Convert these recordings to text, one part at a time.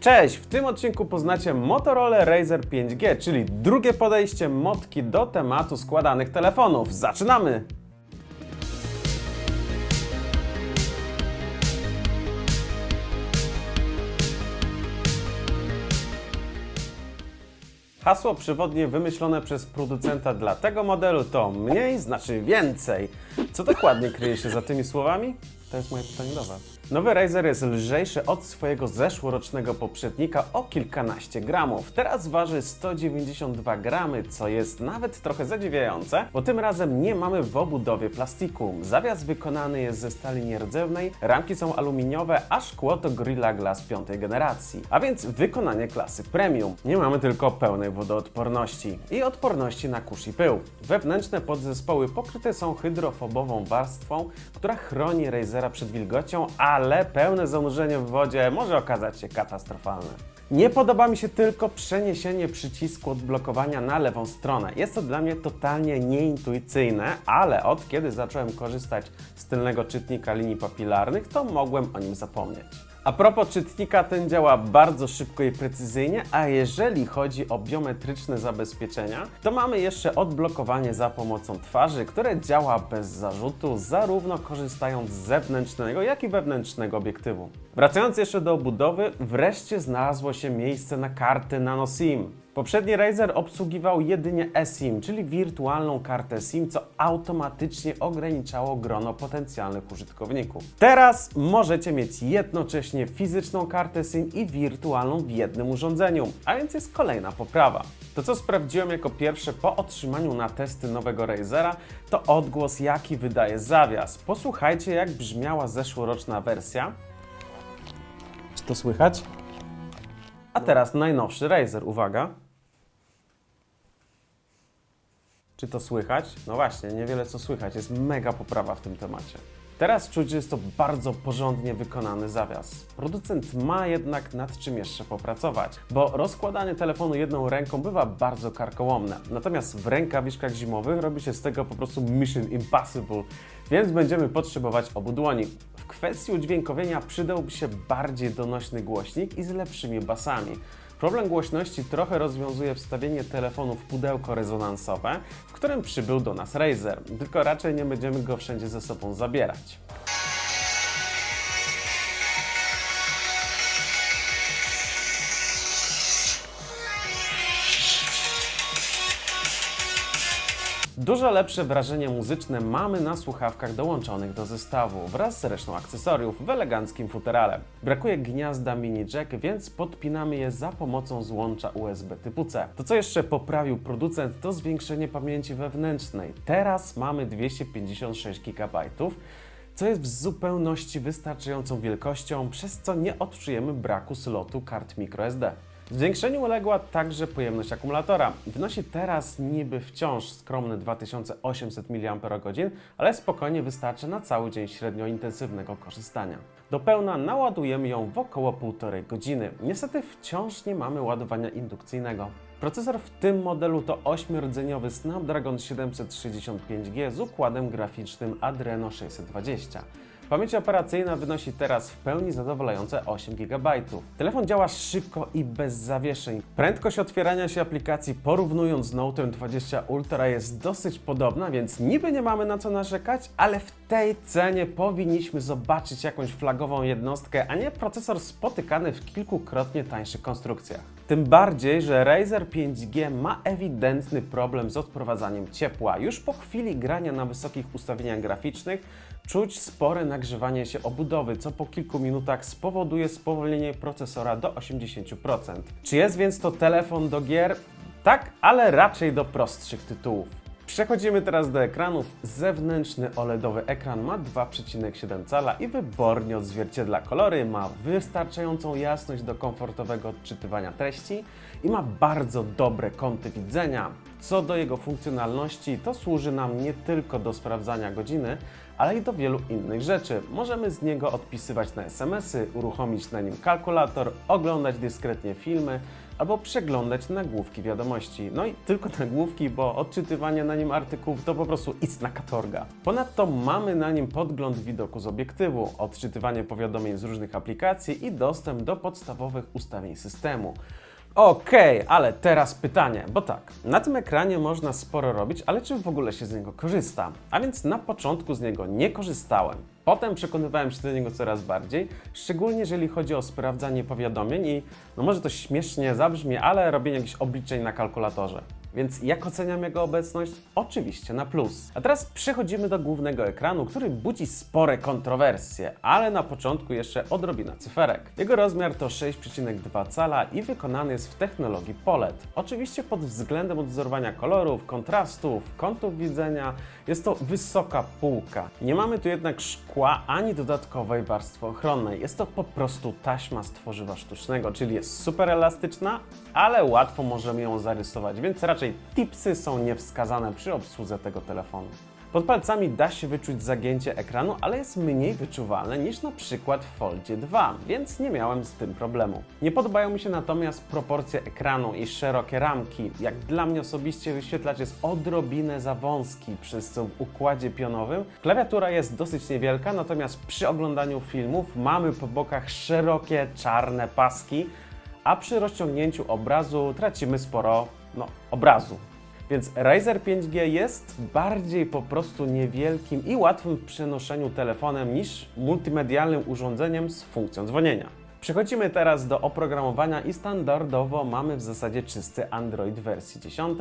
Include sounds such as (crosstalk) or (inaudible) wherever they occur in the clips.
Cześć! W tym odcinku poznacie Motorola Razer 5G, czyli drugie podejście motki do tematu składanych telefonów. Zaczynamy! Hasło przewodnie wymyślone przez producenta dla tego modelu to mniej znaczy więcej. Co dokładnie kryje się za tymi słowami? To jest moje pytanie do Was. Nowy Razer jest lżejszy od swojego zeszłorocznego poprzednika o kilkanaście gramów. Teraz waży 192 gramy, co jest nawet trochę zadziwiające, bo tym razem nie mamy w obudowie plastiku. Zawias wykonany jest ze stali nierdzewnej, ramki są aluminiowe, a szkło to Gorilla Glass piątej generacji. A więc wykonanie klasy premium. Nie mamy tylko pełnej wodoodporności i odporności na kurz i pył. Wewnętrzne podzespoły pokryte są hydrofobową warstwą, która chroni Razera przed wilgocią, ale pełne zanurzenie w wodzie może okazać się katastrofalne. Nie podoba mi się tylko przeniesienie przycisku odblokowania na lewą stronę. Jest to dla mnie totalnie nieintuicyjne, ale od kiedy zacząłem korzystać z tylnego czytnika linii papilarnych, to mogłem o nim zapomnieć. A propos czytnika, ten działa bardzo szybko i precyzyjnie, a jeżeli chodzi o biometryczne zabezpieczenia, to mamy jeszcze odblokowanie za pomocą twarzy, które działa bez zarzutu, zarówno korzystając z zewnętrznego, jak i wewnętrznego obiektywu. Wracając jeszcze do obudowy, wreszcie znalazło się miejsce na karty Nano SIM. Poprzedni Razer obsługiwał jedynie eSIM, czyli wirtualną kartę SIM, co automatycznie ograniczało grono potencjalnych użytkowników. Teraz możecie mieć jednocześnie fizyczną kartę SIM i wirtualną w jednym urządzeniu, a więc jest kolejna poprawa. To, co sprawdziłem jako pierwsze po otrzymaniu na testy nowego Razera, to odgłos, jaki wydaje zawias. Posłuchajcie, jak brzmiała zeszłoroczna wersja. Czy to słychać? A teraz najnowszy Razer, uwaga. Czy to słychać? No właśnie, niewiele co słychać, jest mega poprawa w tym temacie. Teraz czuć, że jest to bardzo porządnie wykonany zawias. Producent ma jednak nad czym jeszcze popracować, bo rozkładanie telefonu jedną ręką bywa bardzo karkołomne. Natomiast w rękawiczkach zimowych robi się z tego po prostu mission impossible, więc będziemy potrzebować obu dłoni. W kwestii udźwiękowienia przydałby się bardziej donośny głośnik i z lepszymi basami. Problem głośności trochę rozwiązuje wstawienie telefonu w pudełko rezonansowe, w którym przybył do nas Razer, tylko raczej nie będziemy go wszędzie ze sobą zabierać. Dużo lepsze wrażenie muzyczne mamy na słuchawkach dołączonych do zestawu wraz z resztą akcesoriów w eleganckim futerale. Brakuje gniazda mini jack, więc podpinamy je za pomocą złącza USB typu C. To co jeszcze poprawił producent to zwiększenie pamięci wewnętrznej. Teraz mamy 256 GB co jest w zupełności wystarczającą wielkością, przez co nie odczujemy braku slotu kart microSD. Zwiększeniu uległa także pojemność akumulatora. Wynosi teraz niby wciąż skromne 2800 mAh, ale spokojnie wystarczy na cały dzień średnio intensywnego korzystania. Do pełna naładujemy ją w około 1,5 godziny. Niestety wciąż nie mamy ładowania indukcyjnego. Procesor w tym modelu to 8-rdzeniowy Snapdragon 765G z układem graficznym Adreno 620. Pamięć operacyjna wynosi teraz w pełni zadowalające 8 GB. Telefon działa szybko i bez zawieszeń. Prędkość otwierania się aplikacji porównując z Note 20 Ultra jest dosyć podobna, więc niby nie mamy na co narzekać, ale w tej cenie powinniśmy zobaczyć jakąś flagową jednostkę, a nie procesor spotykany w kilkukrotnie tańszych konstrukcjach. Tym bardziej, że Razer 5G ma ewidentny problem z odprowadzaniem ciepła. Już po chwili grania na wysokich ustawieniach graficznych czuć spore nagrzewanie się obudowy, co po kilku minutach spowoduje spowolnienie procesora do 80%. Czy jest więc to telefon do gier? Tak, ale raczej do prostszych tytułów. Przechodzimy teraz do ekranów. Zewnętrzny OLEDowy ekran ma 2,7 cala i wybornie odzwierciedla kolory, ma wystarczającą jasność do komfortowego odczytywania treści i ma bardzo dobre kąty widzenia. Co do jego funkcjonalności, to służy nam nie tylko do sprawdzania godziny, ale i do wielu innych rzeczy. Możemy z niego odpisywać na SMS-y, uruchomić na nim kalkulator, oglądać dyskretnie filmy albo przeglądać nagłówki wiadomości. No i tylko nagłówki, bo odczytywanie na nim artykułów to po prostu istna katorga. Ponadto mamy na nim podgląd widoku z obiektywu, odczytywanie powiadomień z różnych aplikacji i dostęp do podstawowych ustawień systemu. Okej, ale teraz pytanie, bo tak, na tym ekranie można sporo robić, ale czy w ogóle się z niego korzysta? A więc na początku z niego nie korzystałem. Potem przekonywałem się do niego coraz bardziej, szczególnie jeżeli chodzi o sprawdzanie powiadomień i no może to śmiesznie zabrzmi, ale robienie jakichś obliczeń na kalkulatorze. Więc jak oceniam jego obecność? Oczywiście na plus. A teraz przechodzimy do głównego ekranu, który budzi spore kontrowersje, ale na początku jeszcze odrobina cyferek. Jego rozmiar to 6,2 cala i wykonany jest w technologii POLED. Oczywiście pod względem odwzorowania kolorów, kontrastów, kątów widzenia jest to wysoka półka. Nie mamy tu jednak szkła ani dodatkowej warstwy ochronnej. Jest to po prostu taśma z tworzywa sztucznego, czyli jest super elastyczna, ale łatwo możemy ją zarysować, więc raczej tipsy są niewskazane przy obsłudze tego telefonu. Pod palcami da się wyczuć zagięcie ekranu, ale jest mniej wyczuwalne niż na przykład w Foldzie 2, więc nie miałem z tym problemu. Nie podobają mi się natomiast proporcje ekranu i szerokie ramki. Jak dla mnie osobiście wyświetlacz jest odrobinę za wąski, przez co w układzie pionowym klawiatura jest dosyć niewielka, natomiast przy oglądaniu filmów mamy po bokach szerokie czarne paski, a przy rozciągnięciu obrazu tracimy sporo no, obrazu. Więc Razer 5G jest bardziej po prostu niewielkim i łatwym w przenoszeniu telefonem niż multimedialnym urządzeniem z funkcją dzwonienia. Przechodzimy teraz do oprogramowania i standardowo mamy w zasadzie czysty Android wersji 10,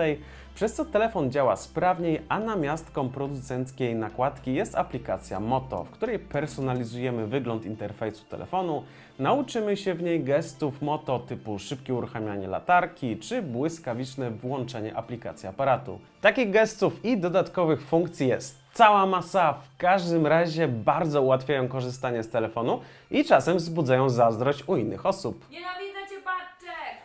przez co telefon działa sprawniej, a namiastką producenckiej nakładki jest aplikacja Moto, w której personalizujemy wygląd interfejsu telefonu, nauczymy się w niej gestów Moto typu szybkie uruchamianie latarki czy błyskawiczne włączenie aplikacji aparatu. Takich gestów i dodatkowych funkcji jest cała masa, w każdym razie bardzo ułatwiają korzystanie z telefonu i czasem wzbudzają zazdrość u innych osób. Nienawidzę cię!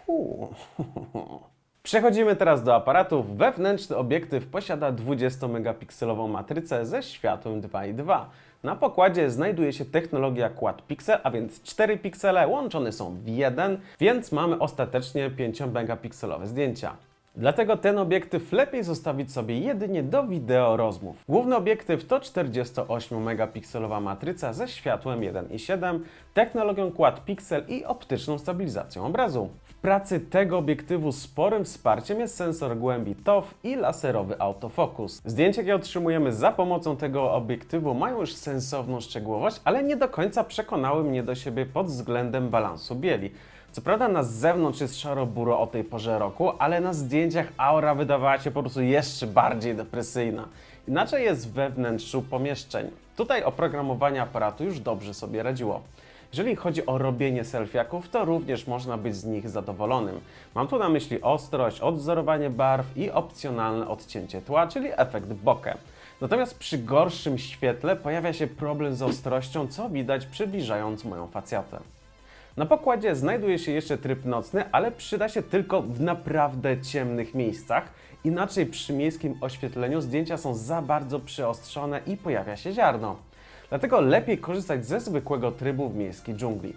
Uuu. (laughs) Przechodzimy teraz do aparatów. Wewnętrzny obiektyw posiada 20-megapikselową matrycę ze światłem 2,2. Na pokładzie znajduje się technologia Quad Pixel, a więc 4 piksele łączone są w jeden, więc mamy ostatecznie 5-megapikselowe zdjęcia. Dlatego ten obiektyw lepiej zostawić sobie jedynie do wideo rozmów. Główny obiektyw to 48-megapikselowa matryca ze światłem 1.7, technologią Quad Pixel i optyczną stabilizacją obrazu. W pracy tego obiektywu sporym wsparciem jest sensor głębi TOF i laserowy autofokus. Zdjęcia, jakie otrzymujemy za pomocą tego obiektywu mają już sensowną szczegółowość, ale nie do końca przekonały mnie do siebie pod względem balansu bieli. Co prawda na zewnątrz jest szaro-buro o tej porze roku, ale na zdjęciach aura wydawała się po prostu jeszcze bardziej depresyjna. Inaczej jest we wnętrzu pomieszczeń. Tutaj oprogramowanie aparatu już dobrze sobie radziło. Jeżeli chodzi o robienie selfiaków, to również można być z nich zadowolonym. Mam tu na myśli ostrość, odwzorowanie barw i opcjonalne odcięcie tła, czyli efekt bokeh. Natomiast przy gorszym świetle pojawia się problem z ostrością, co widać przybliżając moją facjatę. Na pokładzie znajduje się jeszcze tryb nocny, ale przyda się tylko w naprawdę ciemnych miejscach. Inaczej przy miejskim oświetleniu zdjęcia są za bardzo przyostrzone i pojawia się ziarno. Dlatego lepiej korzystać ze zwykłego trybu w miejskiej dżungli.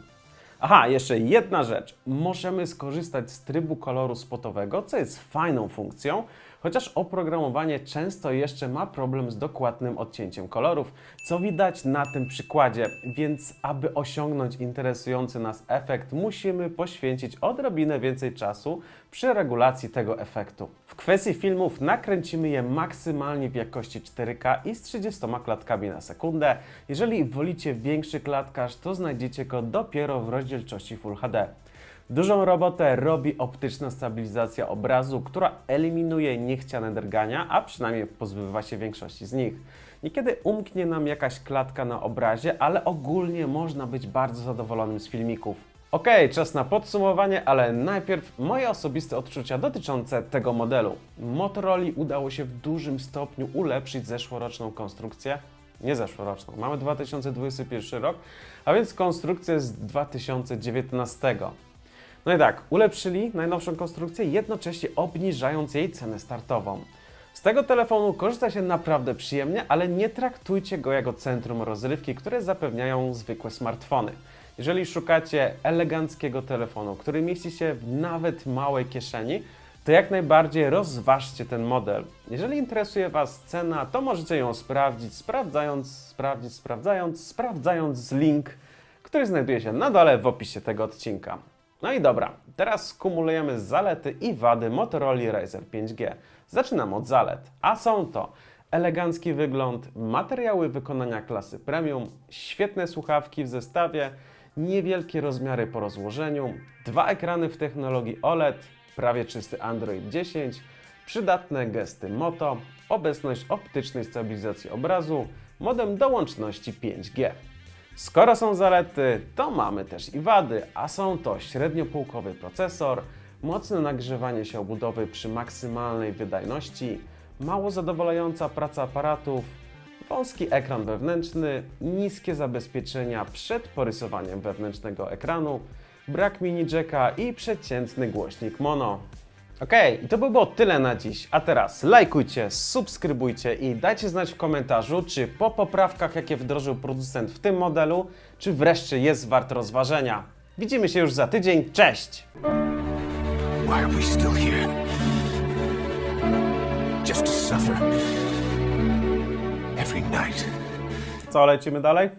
Aha, jeszcze jedna rzecz. Możemy skorzystać z trybu koloru spotowego, co jest fajną funkcją, chociaż oprogramowanie często jeszcze ma problem z dokładnym odcięciem kolorów, co widać na tym przykładzie, więc aby osiągnąć interesujący nas efekt, musimy poświęcić odrobinę więcej czasu przy regulacji tego efektu. W kwestii filmów nakręcimy je maksymalnie w jakości 4K i z 30 klatkami na sekundę. Jeżeli wolicie większy klatkarz, to znajdziecie go dopiero w rozdzielczości Full HD. Dużą robotę robi optyczna stabilizacja obrazu, która eliminuje niechciane drgania, a przynajmniej pozbywa się większości z nich. Niekiedy umknie nam jakaś klatka na obrazie, ale ogólnie można być bardzo zadowolonym z filmików. Okej, czas na podsumowanie, ale najpierw moje osobiste odczucia dotyczące tego modelu. Motorola udało się w dużym stopniu ulepszyć zeszłoroczną konstrukcję. Nie zeszłoroczną, mamy 2021 rok, a więc konstrukcję z 2019. No i tak, ulepszyli najnowszą konstrukcję, jednocześnie obniżając jej cenę startową. Z tego telefonu korzysta się naprawdę przyjemnie, ale nie traktujcie go jako centrum rozrywki, które zapewniają zwykłe smartfony. Jeżeli szukacie eleganckiego telefonu, który mieści się w nawet małej kieszeni, to jak najbardziej rozważcie ten model. Jeżeli interesuje Was cena, to możecie ją sprawdzić, sprawdzając, sprawdzić, sprawdzając, sprawdzając link, który znajduje się na dole w opisie tego odcinka. No i dobra, teraz skumulujemy zalety i wady Motorola Razr 5G. Zaczynam od zalet, a są to elegancki wygląd, materiały wykonania klasy premium, świetne słuchawki w zestawie, niewielkie rozmiary po rozłożeniu, dwa ekrany w technologii OLED, prawie czysty Android 10, przydatne gesty Moto, obecność optycznej stabilizacji obrazu, modem do łączności 5G. Skoro są zalety, to mamy też i wady, a są to średniopółkowy procesor, mocne nagrzewanie się obudowy przy maksymalnej wydajności, mało zadowalająca praca aparatów, wąski ekran wewnętrzny, niskie zabezpieczenia przed porysowaniem wewnętrznego ekranu, brak mini jacka i przeciętny głośnik mono. Okej, i to by było tyle na dziś. A teraz lajkujcie, subskrybujcie i dajcie znać w komentarzu, czy po poprawkach, jakie wdrożył producent w tym modelu, czy wreszcie jest wart rozważenia. Widzimy się już za tydzień. Cześć! Why are we still here? Just to suffer. Every night. Co, lecimy dalej?